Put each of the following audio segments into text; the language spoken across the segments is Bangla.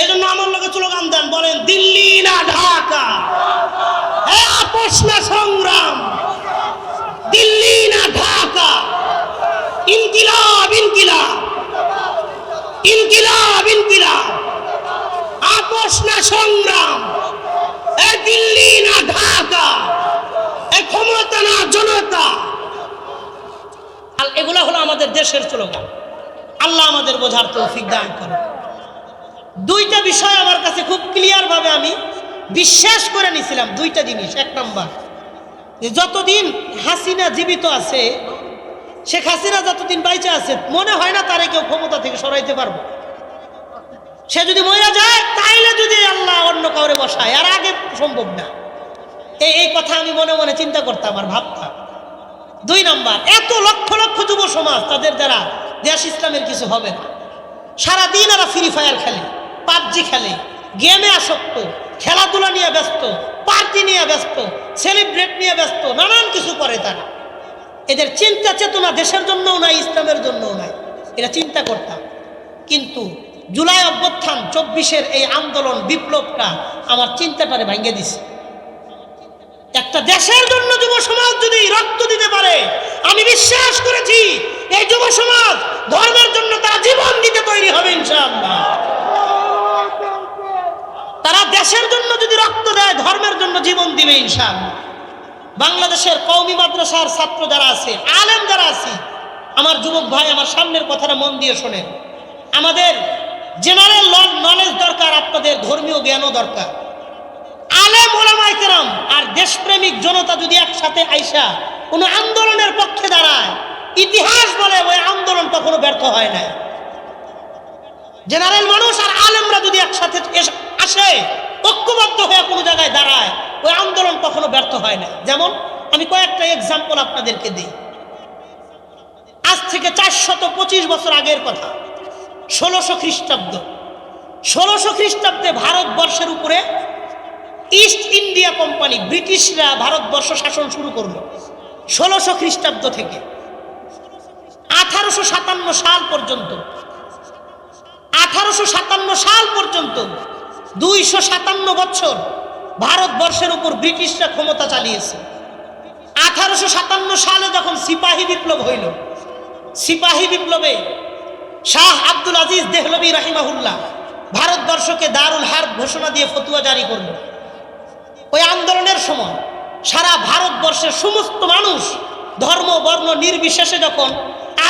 এই জন্য আমার লোকে স্লোগান দেন, বলেন, দিল্লি না ঢাকা। আপোষ না সংগ্রাম। দিল্লি না ঢাকা। ইনকিলাব ইনকিলাব। ইনকিলাব ইনকিলাব। আপোষ না সংগ্রাম। এ দিল্লি না ঢাকা। এ ক্ষমতা না জনতা। আর এগুলো হলো আমাদের দেশের স্লোগান। আল্লাহ আমাদের বোঝার তৌফিক দান করে দুইটা বিষয় আমার কাছে খুব ক্লিয়ার ভাবে আমি বিশ্বাস করে নিছিলাম দুইটা জিনিস। এক নম্বর, যে যতদিন হাসিনা জীবিত আছে, শেখ হাসিনা যতদিন বাইচে আছে, মনে হয় না তারে কেউ ক্ষমতা থেকে সরাইতে পারব। সে যদি মরে যায়, তাইলে যদি আল্লাহ অন্য কাউরে বসায়, আর আগে সম্ভব না। এই এই কথা আমি মনে মনে চিন্তা করতাম আর ভাবতাম। দুই নম্বর, এত লক্ষ লক্ষ যুব সমাজ তাদের দ্বারা দেশ ইসলামের কিছু হবে না। সারাদিন এরা ফ্রি ফায়ার খেলে। পাবজি খেলে গেমে আসক্ত, খেলাধুলা নিয়ে ব্যস্ত পার্টি নিয়ে ব্যস্ত সেলিব্রেট নিয়ে ব্যস্ত, নানান কিছু করে তারা। এদের চিন্তা চেতনা দেশের জন্যও নাই, ইসলামের জন্যও নাই। এরা চিন্তা করতাম। কিন্তু জুলাই অভ্যুত্থান, চব্বিশের এই আন্দোলন, বিপ্লবটা আমার চিন্তাটারে ভাঙ্গে দিছে। একটা দেশের জন্য যুব সমাজ যদি রক্ত দিতে পারে, আমি বিশ্বাস করেছি, এই যুব সমাজ ধর্মের জন্য তারা জীবন দিতে তৈরি হবে, ইনশাআল্লাহ। তারা দেশের জন্য যদি রক্ত দেয়, ধর্মের জন্য জীবন দিবে ইনশাআল্লাহ। বাংলাদেশের কওমি মাদ্রাসার ছাত্র যারা আছে, আলেম যারা আছে, আমার যুবক ভাই আমার সামনের কথাটা মন দিয়ে শোনেন। আমাদের জেনারেল নলেজ দরকার, আপনাদের ধর্মীয় জ্ঞানও দরকার। আলেম ওলামাই কেরাম আর দেশপ্রেমিক জনতা যদি একসাথে আইসা কোনো আন্দোলনের পক্ষে দাঁড়ায়, ইতিহাস বলে ওই আন্দোলন কখনো ব্যর্থ হয় না জেনারেল মানুষ আর আলেমরা যদি একসাথে আসে, ঐক্যবদ্ধ হয়ে কোনো জায়গায় দাঁড়ায়, ওই আন্দোলন কখনো ব্যর্থ হয় না। যেমন, আমি কয়েকটা এক্সাম্পল আপনাদেরকে দিই। আজ থেকে চারশত পঁচিশ বছর আগের কথা। ষোলোশো খ্রিস্টাব্দ। ষোলোশো খ্রিস্টাব্দে ভারতবর্ষের উপরে ইস্ট ইন্ডিয়া কোম্পানি ব্রিটিশরা ভারতবর্ষ শাসন শুরু করল। ষোলোশো খ্রিস্টাব্দ থেকে। আঠারোশো সাতান্ন সাল পর্যন্ত। আঠারোশো সাতান্ন সাল পর্যন্ত দুইশো সাতান্ন বছর ভারতবর্ষের উপর ব্রিটিশরা ক্ষমতা চালিয়েছে। আঠারোশো সাতান্ন সালে যখন সিপাহী বিপ্লব হইল, সিপাহী বিপ্লবে শাহ আব্দুল আজিজ দেহলবী রাহিমাহুল্লাহ ভারতবর্ষকে দারুল হার্ব ঘোষণা দিয়ে ফতুয়া জারি করল। ওই আন্দোলনের সময় সারা ভারতবর্ষের সমস্ত মানুষ ধর্ম, বর্ণ, নির্বিশেষে যখন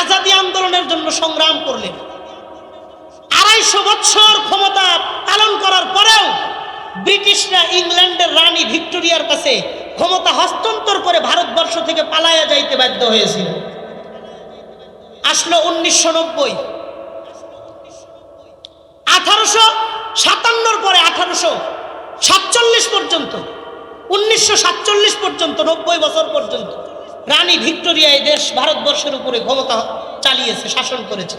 আজাদি আন্দোলনের জন্য সংগ্রাম করলেন, আড়াইশো বছর ক্ষমতা পালন ব্রিটিশরা ইংল্যান্ডের রানী ভিক্টোরিয়ার কাছে ক্ষমতা হস্তান্তর করে ভারতবর্ষ থেকে পালাইয়া যাইতে বাধ্য হয়েছিল। আসলো উনিশশো নব্বই। আঠারোশো সাতান্নর পরে আঠারোশো সাতচল্লিশ পর্যন্ত, উনিশশো সাতচল্লিশ পর্যন্ত, নব্বই বছর পর্যন্ত রানী ভিক্টোরিয়া এই দেশ ভারতবর্ষের উপরে ক্ষমতা চালিয়েছে, শাসন করেছে।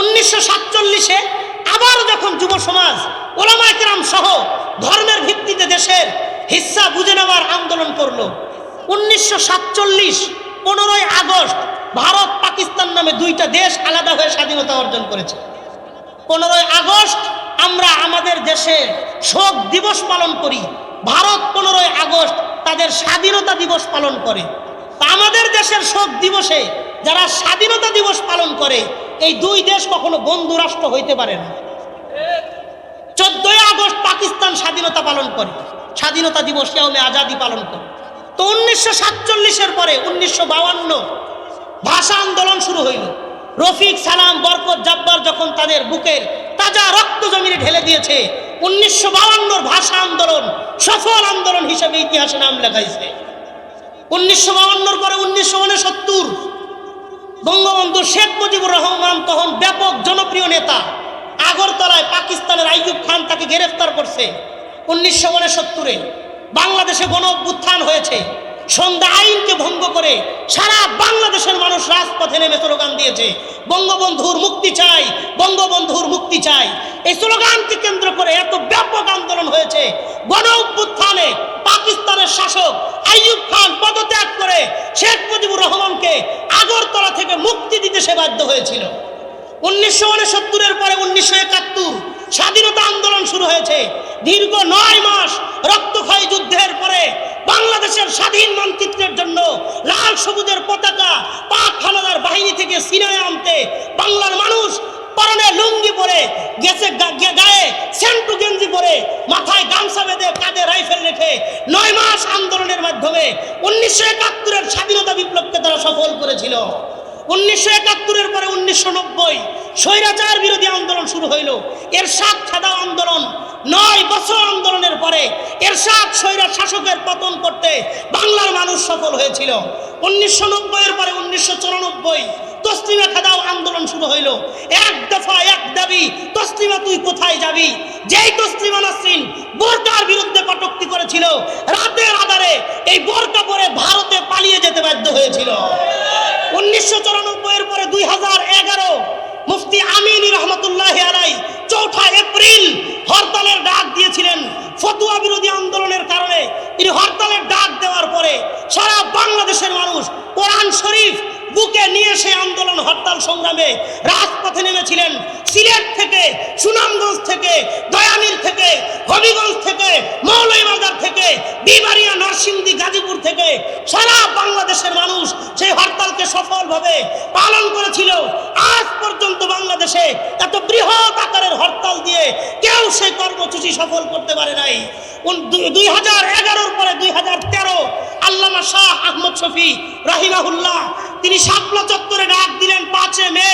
উনিশশো সাতচল্লিশে আবার যখন যুব সমাজ ওলামাইকেরাম সহ ধর্মের ভিত্তিতে দেশের হিস্সা বুঝে নেওয়ার আন্দোলন করল। উনিশশো সাতচল্লিশ পনেরোই আগস্ট ভারত পাকিস্তান নামে দুইটা দেশ আলাদা হয়ে স্বাধীনতা অর্জন করেছে। পনেরোই আগস্ট আমরা আমাদের দেশে শোক দিবস পালন করি। ভারত পনেরোই আগস্ট তাদের স্বাধীনতা দিবস পালন করে। আমাদের দেশের শোক দিবসে যারা স্বাধীনতা দিবস পালন করে এই দুই দেশ কখনো বন্ধু রাষ্ট্র হইতে পারে না। চোদ্দই আগস্ট পাকিস্তান স্বাধীনতা পালন করে। স্বাধীনতা দিবস ইয়ামে আজাদি পালন করে। তো উনিশশো সাতচল্লিশের পরে উনিশশো বাউান্ন ভাষা আন্দোলন শুরু হইল। রফিক সালাম, বরকত জাব্বার যখন তাদের বুকের তাজা রক্ত জমিনে ঢেলে দিয়েছে, উনিশশো বাউান্নর ভাষা আন্দোলন সফল আন্দোলন হিসেবে ইতিহাসে নাম লেখাইছে। উনিশশো বাউান্নর পরে উনিশশো উনসত্তর বঙ্গবন্ধু শেখ মুজিবুর রহমান তখন ব্যাপক জনপ্রিয় নেতা। আগরতলায় পাকিস্তানের আইয়ুব খান তাকে গ্রেফতার করছে। উনিশশো উনসত্তরে বাংলাদেশে গণ অভ্যুত্থান হয়েছে। সন্ধ্যা আইনকে ভঙ্গ করে সারা বাংলাদেশের মানুষ রাজপথে নেমে স্লোগান দিয়েছে। বঙ্গবন্ধুর মুক্তি চাই, বঙ্গবন্ধুর মুক্তি চাই। এই স্লোগানকে কেন্দ্র করে এত ব্যাপক আন্দোলন হয়েছে। গণ পাকিস্তানের শাসক আইয়ুব খান পদত্যাগ করে শেখ মুজিবুর রহমানকে আগরতলা থেকে মুক্তি দিতে সে বাধ্য হয়েছিল। উনিশশো উনসত্তরের পরে উনিশশো একাত্তর স্বাধীনতা বাংলাদেশে দীর্ঘ নয় মাস রক্তক্ষয়ী যুদ্ধের পরে বাংলাদেশের স্বাধীন মানচিত্রের জন্য লাল সবুজের পতাকা পাক হানাদার বাহিনী থেকে সিনায় আনতে বাংলার মানুষ পরনে লুঙ্গি পরে, গেছে গায়ে সেন্টু গেঞ্জি পরে, মাথায় গামছা বেঁধে কাঁধে রাইফেল রেখে নয় মাস আন্দোলনের মাধ্যমে উনিশশো একাত্তরের স্বাধীনতা বিপ্লবকে তারা সফল করেছিল। উনিশশো একাত্তরের পরে উনিশশো নব্বই স্বৈরাচার বিরোধী আন্দোলন শুরু হইল। এর সাত ছাদা আন্দোলন, নয় বছর আন্দোলনের পরে এর সাত স্বৈরা শাসকের পতন করতে বাংলার মানুষ সফল হয়েছিল। উনিশশো নব্বইয়ের পরে উনিশশো চুরানব্বই তসলিমা খাদাও আন্দোলন শুরু হইল। এক দফা এক দাবি, তসলিমা তুই কোথায় যাবি? যেই তসলিমা নাসরিন বোরকার বিরুদ্ধে কটূক্তি করেছিল, রাতের আধারে এই বোরকা পরে ভারতে পালিয়ে যেতে বাধ্য হয়েছিল। উনিশশো চুরানব্বইয়ের পরে দুই হাজার এগারো, মুফতি আমিনী রহমতুল্লাহ আলাই চৌঠা এপ্রিল হরতালের ডাক দিয়েছিলেন। ফতুয়া বিরোধী আন্দোলনের কারণে তিনি হরতালের ডাক দেওয়ার পরে সারা বাংলাদেশের মানুষ কোরআন শরীফ বুকে নিয়ে সেই আন্দোলন, হরতাল সংগ্রামে রাজপথে নেমেছিলেন। সিলেট থেকে, সুনামগঞ্জ থেকে দয়ামির থেকে, হবিগঞ্জ থেকে, মৌলভীবাজার থেকে, বিবাড়িয়া, নরসিংদী, গাজীপুর থেকে সারা বাংলাদেশের মানুষ সেই হরতালকে সফলভাবে পালন করেছিল। আজ পর্যন্ত বাংলাদেশে এত বৃহৎ আকারের হরতাল দিয়ে কেউ সেই কর্মসূচি সফল করতে পারে নাই। দুই হাজার এগারোর পরে দুই হাজার তেরো আল্লামা শাহ আহমদ শফি রাহিমাহুল্লাহ, তিনি শাপলা চত্বরে ডাক দিলেন, পাঁচে মে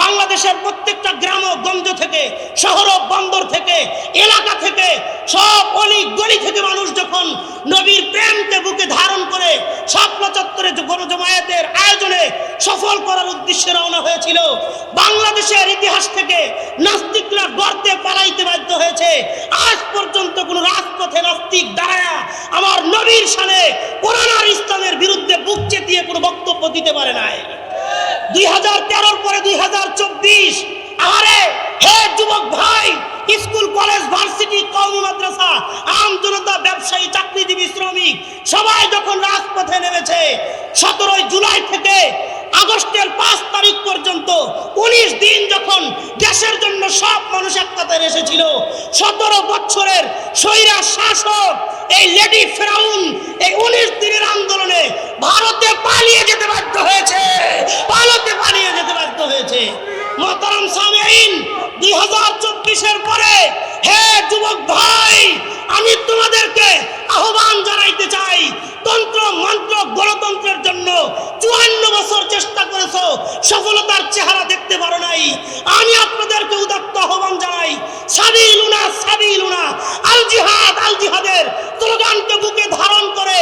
বাংলাদেশের প্রত্যেকটা গ্রাম গঞ্জ থেকে, শহর বন্দর থেকে, এলাকা থেকে, সব অলি গলি থেকে মানুষ যখন নবীর প্রেমকে বুকে ধারণ করে শাপলা চত্বরে গণজমায়েতের আয়োজনে সফল করার উদ্দেশ্যে রওনা হয়েছিল, বাংলাদেশের ইতিহাস থেকে নাস্তিকরা গর্তে পালাইতে বাধ্য হয়েছে। আজ পর্যন্ত কোনো রাজপথে নাস্তিক দাঁড়ায়া আমার নবীর সানে কোরআন ইসলামের বিরুদ্ধে বুক চেতিয়ে কোনো বক্তব্য দিতে পারে নাই। দুই হাজার তেরোর পরে দুই হাজার চব্বিশ আরে হে যুবক ভাই স্কুল, কলেজ, ভার্সিটি, কওমি মাদ্রাসা, আম জনতা, ব্যবসায়ী, চাকরিজীবী, শ্রমিক, সবাই যখন রাজপথে নেমেছে, সতেরোই জুলাই থেকে আগস্টের পাঁচ তারিখ পর্যন্ত উনিশ দিন যখন দেশের জন্য সব মানুষ এক এসেছিল, সতেরো বছরের স্বৈরা শাসক, এই লেডি ফেরাউন, এই উনিশ দিনের আন্দোলনে ভারতে পালিয়ে যেতে বাধ্য হয়েছে, ভারতে পালিয়ে যেতে বাধ্য হয়েছে। মোহতারাম সামেইন দুই হাজার চব্বিশের যুবক ভাই, আমি তোমাদেরকে আহ্বান জানাইতে চাই। তন্ত্র, মন্ত্র, গণতন্ত্রের জন্য চুয়ান্ন বছর চেষ্টা করেছ, সফলতার চেহারা দেখতে পারো নাই। আমি আপনাদেরকে উদাত্ত আহ্বান জানাই সাবিলুনা সাবিলুনা আল জিহাদ আল জিহাদের স্লোগানকে বুকে ধারণ করে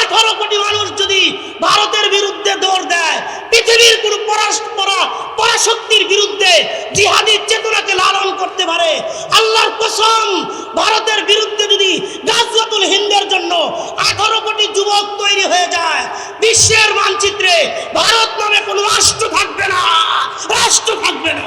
আঠারো কোটি মানুষ যদি ভারতের বিরুদ্ধে দৌড় দেয়, পৃথিবীর কোন পরাস্পরা পরাশক্তির বিরুদ্ধে জিহাদি চেতনাকে লালন করতে পারে আল্লাহর কসম ভারতের বিরুদ্ধে যদি গাজওয়াতুল হিন্দের জন্য আঠারো কোটি যুবক তৈরি হয়ে যায়, বিশ্বের মানচিত্রে ভারত নামে কোনো রাষ্ট্র থাকবে না, রাষ্ট্র থাকবে না।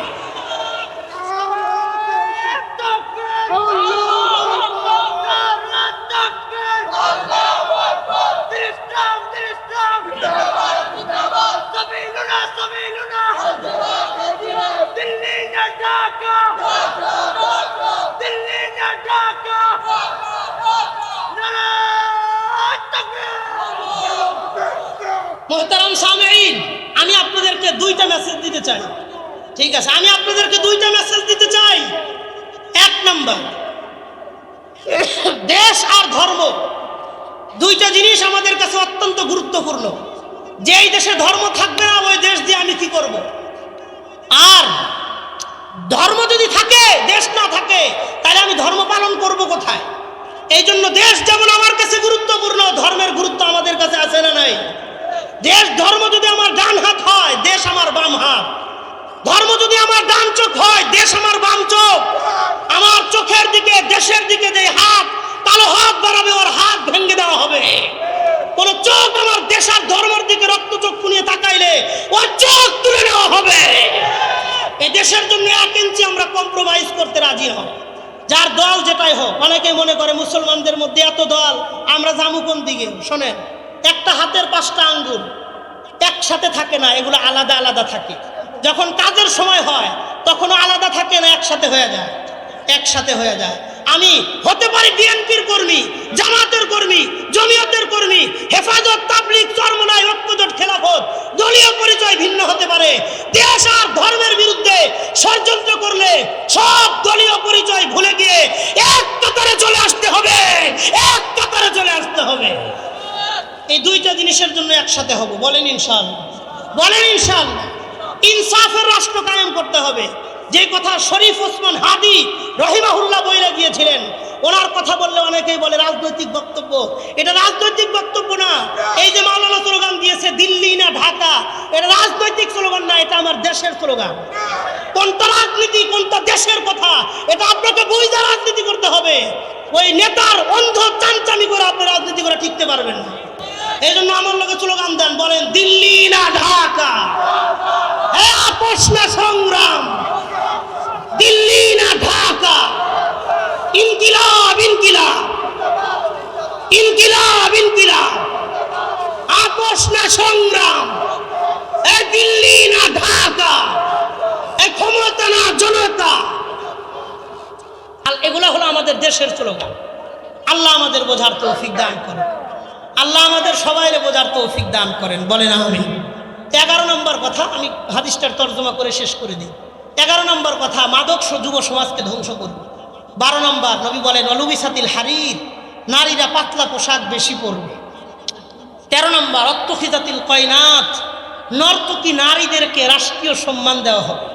দুইটা মেসেজ দিতে চাই। ঠিক আছে, আমি আপনাদেরকে দুইটা মেসেজ দিতে চাই। এক নাম্বার, দেশ আর ধর্ম, দুইটা জিনিস আমাদের কাছে অত্যন্ত গুরুত্বপূর্ণ। যেই দেশে ধর্ম থাকবে না, ওই দেশ দিয়ে আমি কি করব? আর ধর্ম যদি থাকে, দেশ না থাকে, তাহলে আমি ধর্ম পালন করব কোথায়? এই জন্য দেশ যেমন আমার কাছে গুরুত্বপূর্ণ, ধর্মের গুরুত্ব আমাদের কাছে আছে না নাই? দেশ ধর্ম যদি আমার ডান হাত হয়, দেশ আমার বাম হাত। ধর্ম যদি আমার ডান চোখ হয়, দেশ আমার বাম চোখ। আমার চোখের দিকে, দেশের দিকে যে হাত, কালো হাত বাড়াবে, ওর হাত ভেঙে দেওয়া হবে। কোন চোখ আমার দেশের ধর্মের দিকে রক্ত চোখ নিয়ে তাকাইলে, ওর চোখ তুলে নেওয়া হবে। এই দেশের জন্য এক ইঞ্চি আমরা কম্প্রোমাইজ করতে রাজি হব। যার দল যেটাই হোক অনেকে মনে করে মুসলমানদের মধ্যে এত দল, আমরা যাব কোন দিকে শোনেন। একটা হাতের পাঁচটা আঙ্গুল একসাথে থাকে না, এগুলো আলাদা আলাদা থাকে। যখন কাজের সময় হয়, তখনও আলাদা থাকে না, একসাথে হয়ে যায়। একসাথে হয়ে যায়। আমি হতে পারি বিএনপির কর্মী, জামাতের কর্মী, জমিয়তের কর্মী, হেফাজত, তাবলিগ, চরমনাই, ঐক্যজোট, খেলাফত, দলীয় পরিচয় ভিন্ন হতে পারে। দেশ আর ধর্মের বিরুদ্ধে ষড়যন্ত্র করলে সব দলীয় পরিচয় ভুলে গিয়ে এক কাতারে চলে আসতে হবে, এক কাতারে চলে আসতে হবে। এই দুইটা জিনিসের জন্য একসাথে হব। বলেন ইনশাআল্লাহ। বলেন ইনশাআল্লাহ। ইনসাফের রাষ্ট্র কায়েম করতে হবে। যে কথা শরীফ ওসমান হাদি রহিমাহুল্লাহ বইলে গিয়েছিলেন, ওনার কথা বললে অনেকেই বলে রাজনৈতিক বক্তব্য। এটা রাজনৈতিক বক্তব্য না। এই যে মাওলানা স্লোগান দিয়েছে, দিল্লি না ঢাকা, এটা রাজনৈতিক স্লোগান না, এটা আমার দেশের স্লোগান। কোনটা রাজনীতি, কোনটা দেশের কথা, এটা আপনাকে বুঝতে রাজনীতি করতে হবে। ওই নেতার অন্ধ চানচানি করে আপনি রাজনীতি করে টিকতে পারবেন না। এই জন্য আমার লোকে স্লোগান দেন, বলেন, দিল্লি না ঢাকা? হ্যাঁ আপোষ না সংগ্রাম। দিল্লি না ঢাকা? ইনকিলাব ইনকিলাব। ইনকিলাব ইনকিলাব। আপোষ না সংগ্রাম। এ দিল্লি না ঢাকা? এ ক্ষমতা না জনতা? আর এগুলো হলো আমাদের দেশের স্লোগান। আল্লাহ আমাদের বোঝার তৌফিক দান করেন। আল্লাহ আমাদের সবাইরে বোঝার তৌফিক দান করেন, বলেন আমি এগারো নম্বর কথা আমি হাদিসটার তর্জমা করে শেষ করে দিই। এগারো নম্বর কথা, মাদক যুব সমাজকে ধ্বংস করবে। বারো নম্বর, নবী বলেন, অলুবিসাতিল হারির, নারীরা পাতলা পোশাক বেশি পরবে। তেরো নম্বর, অত্তখিজাতিল কয়নাথ নর্তকী নারীদেরকে রাষ্ট্রীয় সম্মান দেওয়া হবে।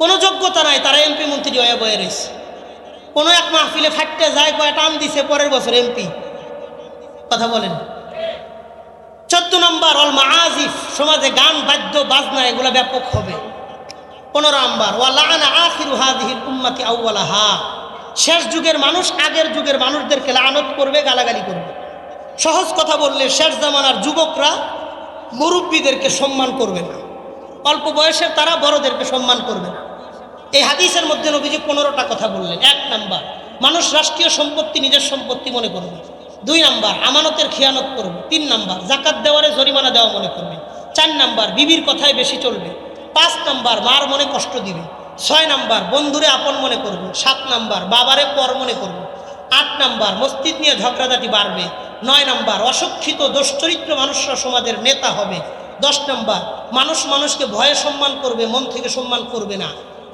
কোনো যোগ্যতা নাই, তারা এমপি, মন্ত্রী হয়ে বয়ে রয়েছে। কোনো এক মাহফিলে ফাটতে যায় কয় টান দিছে, পরের বছর এমপি। কথা বলেন। চোদ্দ নম্বর অল মাআজিফ, সমাজে গান, বাদ্য, বাজনা, এগুলো ব্যাপক হবে। পনেরো নম্বর ওয়ালানা আখিরু শেষ যুগের মানুষ আগের যুগের মানুষদেরকে লানত করবে, গালাগালি করবে। সহজ কথা বললে শেষ জামানার যুবকরা মুরব্বীদেরকে সম্মান করবে না। অল্প বয়সের তারা বড়দেরকে সম্মান করবে না। এই হাদিসের মধ্যে নবীজি পনেরোটা কথা বললেন। এক নাম্বার, মানুষ রাষ্ট্রীয় সম্পত্তি নিজের সম্পত্তি মনে করবে। দুই নাম্বার, আমানতের খেয়ানত করবে। তিন নাম্বার জাকাত দেওয়ারে জরিমানা দেওয়া মনে করবে। চার নাম্বার, বিবির কথায় বেশি চলবে। পাঁচ নাম্বার, মার মনে কষ্ট দিবে। ছয় নাম্বার, বন্ধুরে আপন মনে করবে। সাত নাম্বার, বাবারে পর মনে করবে। আট নাম্বার, মসজিদ নিয়ে ঝগড়াঝাটি বাড়বে। নয় নাম্বার, অশিক্ষিত দুশ্চরিত্র মানুষরা সমাজের নেতা হবে। দশ নম্বর, মানুষ মানুষকে ভয়ে সম্মান করবে, মন থেকে সম্মান করবে না।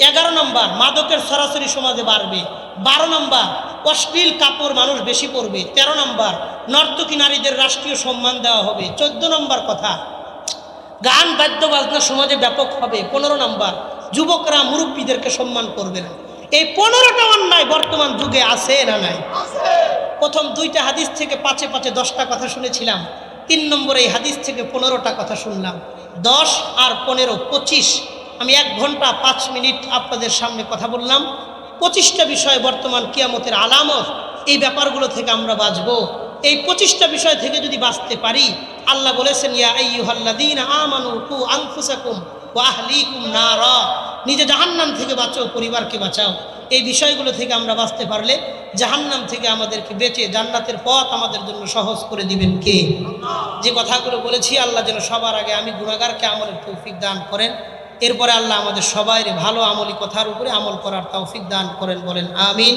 এগারো নম্বর মাদকের সরাসরি সমাজে বাড়বে। বারো নম্বর অশ্লীল কাপড় মানুষ বেশি পরবে। তেরো নম্বর নর্তকী নারীদের রাষ্ট্রীয় সম্মান দেওয়া হবে। চোদ্দ নম্বর কথা গান বাদ্য বাজনা সমাজে ব্যাপক হবে। পনেরো নম্বর যুবকরা মুরব্বীদেরকে সম্মান করবে না। এই পনেরোটা অন্যায় বর্তমান যুগে আছে না নাই? প্রথম দুইটা হাদিস থেকে পাঁচে পাঁচে দশটা কথা শুনেছিলাম। তিন নম্বরে এই হাদিস থেকে পনেরোটা কথা শুনলাম। দশ আর পনেরো পঁচিশ। আমি এক ঘণ্টা পাঁচ মিনিট আপনাদের সামনে কথা বললাম। পঁচিশটা বিষয় বর্তমান কিয়ামতের আলামত, এই ব্যাপারগুলো থেকে আমরা বাঁচবো। এই পঁচিশটা বিষয় থেকে যদি বাঁচতে পারি, আল্লাহ বলেছেন নিজে জাহান্নাম থেকে বাঁচো পরিবারকে বাঁচাও। এই বিষয়গুলো থেকে আমরা বাঁচতে পারলে জাহান্নাম থেকে আমাদেরকে বেঁচে জান্নাতের পথ আমাদের জন্য সহজ করে দিবেন কে? যে কথাগুলো বলেছি, আল্লাহ যেন সবার আগে আমি গুণাগারকে আমলের তৌফিক দান করেন। এরপরে আল্লাহ আমাদের সবাই ভালো আমলি কথার উপরে আমল করার তৌফিক দান করেন, বলেন, আমিন।